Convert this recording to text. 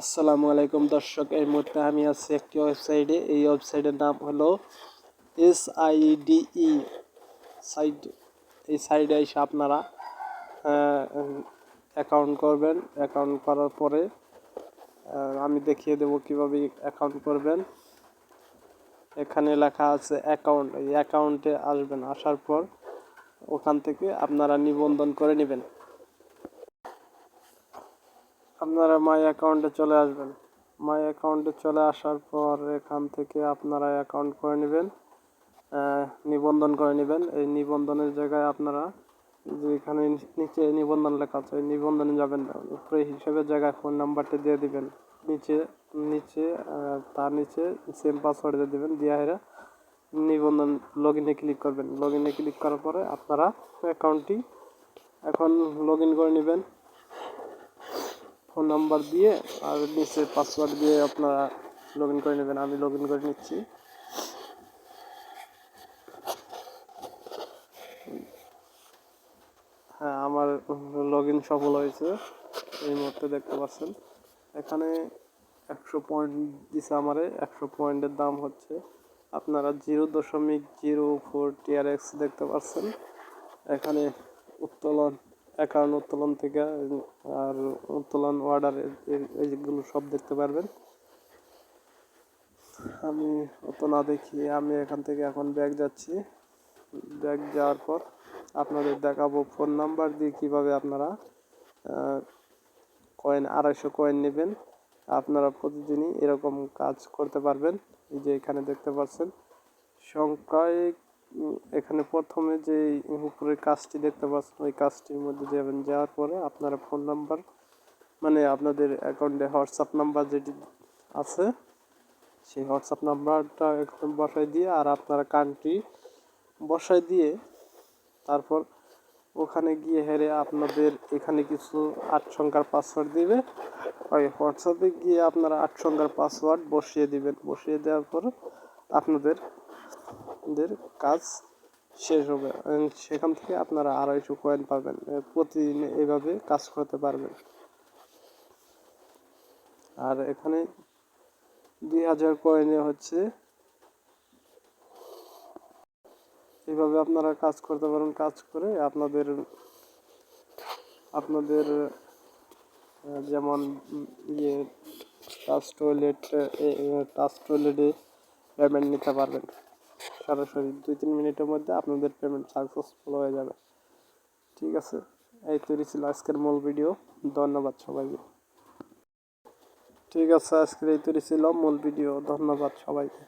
আসসালামু আলাইকুম দর্শক, এই মুহূর্তে আমি আছি একটি ওয়েবসাইটে এই ওয়েবসাইটের নাম হলো এস আইডিই সাইট এই সাইটে এসে আপনারা অ্যাকাউন্ট করবেন। অ্যাকাউন্ট করার পরে আমি দেখিয়ে দেবো কীভাবে অ্যাকাউন্ট করবেন। এখানে লেখা আছে অ্যাকাউন্ট এই অ্যাকাউন্টে আসবেন, আসার পর ওখান থেকে আপনারা নিবন্ধন করে নেবেন। আপনারা মাই অ্যাকাউন্টে চলে আসবেন। মাই অ্যাকাউন্টে চলে আসার পর এখান থেকে আপনারা অ্যাকাউন্ট করে নেবেন নিবন্ধন করে নেবেন। এই নিবন্ধনের জায়গায় আপনারা যেখানে নিচে নিবন্ধন লেখা আছে নিবন্ধনে যাবেন। উপরে হিসেবের জায়গায় ফোন নাম্বারটা দিয়ে দিবেন। নিচে নিচে তার নিচে সেম পাসওয়ার্ড দিয়ে দিবেন। দিয়ে হেরা নিবন্ধন লগ ইনে ক্লিক করবেন। লগ ইনে ক্লিক করার পরে আপনারা অ্যাকাউন্টটি এখন লগ ইন করে নেবেন। ফোন নাম্বার দিয়ে আর নিচে পাসওয়ার্ড দিয়ে আপনারা লগ ইন করে নেবেন। আমি লগ ইন করে নিচ্ছি। হ্যাঁ আমার লগ ইন সফল হয়েছে। এই মুহূর্তে দেখতে পাচ্ছেন। এখানে একশো পয়েন্ট দিছে আমারে। একশো পয়েন্টের দাম হচ্ছে আপনারা জিরো দশমিক জিরো ফোর টিআর এক্স দেখতে পাচ্ছেন। এখানে উত্তোলন অ্যাকাউন্ট উত্তোলন থেকে, আর উত্তোলন অর্ডার এইগুলো সব দেখতে পারবেন। আমি অত না দেখি আমি এখান থেকে এখন ব্যাগ যাচ্ছি। ব্যাগ যাওয়ার পর আপনাদের দেখাবো ফোন নাম্বার দিয়ে কীভাবে আপনারা কয়েন আড়াইশো কয়েন নেবেন। আপনারা প্রতিদিনই এরকম কাজ করতে পারবেন। এই যে এখানে দেখতে পাচ্ছেন, সংখ্যায় এখানে প্রথমে যে উপরের কাজটি দেখতে পাচ্ছেন, ওই কাজটির মধ্যে যাবেন, যাওয়ার পরে আপনারা ফোন নাম্বার মানে আপনাদের অ্যাকাউন্টে হোয়াটসঅ্যাপ নাম্বার যেটি আছে, সেই হোয়াটসঅ্যাপ নাম্বারটা এখানে বসাই দিয়ে আর আপনারা কান্ট্রি বসাই দিয়ে তারপর ওখানে গিয়ে হেরে আপনাদের এখানে কিছু আট সংখ্যার পাসওয়ার্ড দিবে। ওই হোয়াটসঅ্যাপে গিয়ে আপনারা আট সংখ্যার পাসওয়ার্ড বসিয়ে দিবেন। বসিয়ে দেওয়ার পর আপনাদের দের কাজ শেষ হবে। সেখান থেকে আপনারা আড়াইশো কয়েন পাবেন। প্রতিদিন এভাবে কাজ করতে পারবেন। আর এখানে দুই হাজার কয়েনে হচ্ছে এইভাবে আপনারা কাজ করতে পারেন কাজ করে আপনাদের আপনাদের যেমন ইয়ে টাচ টয়লেট টাচ টয়লেটে পেমেন্ট নিতে পারবেন। সরাসরি দুই, তিন মিনিটের মধ্যে আপনাদের পেমেন্ট সাকসেসফুল হয়ে যাবে। ঠিক আছে? এই তৈরি ছিল আজকের মূল ভিডিও ধন্যবাদ সবাইকে। ঠিক আছে, আজকের এই তৈরি ছিল মূল ভিডিও ধন্যবাদ সবাইকে।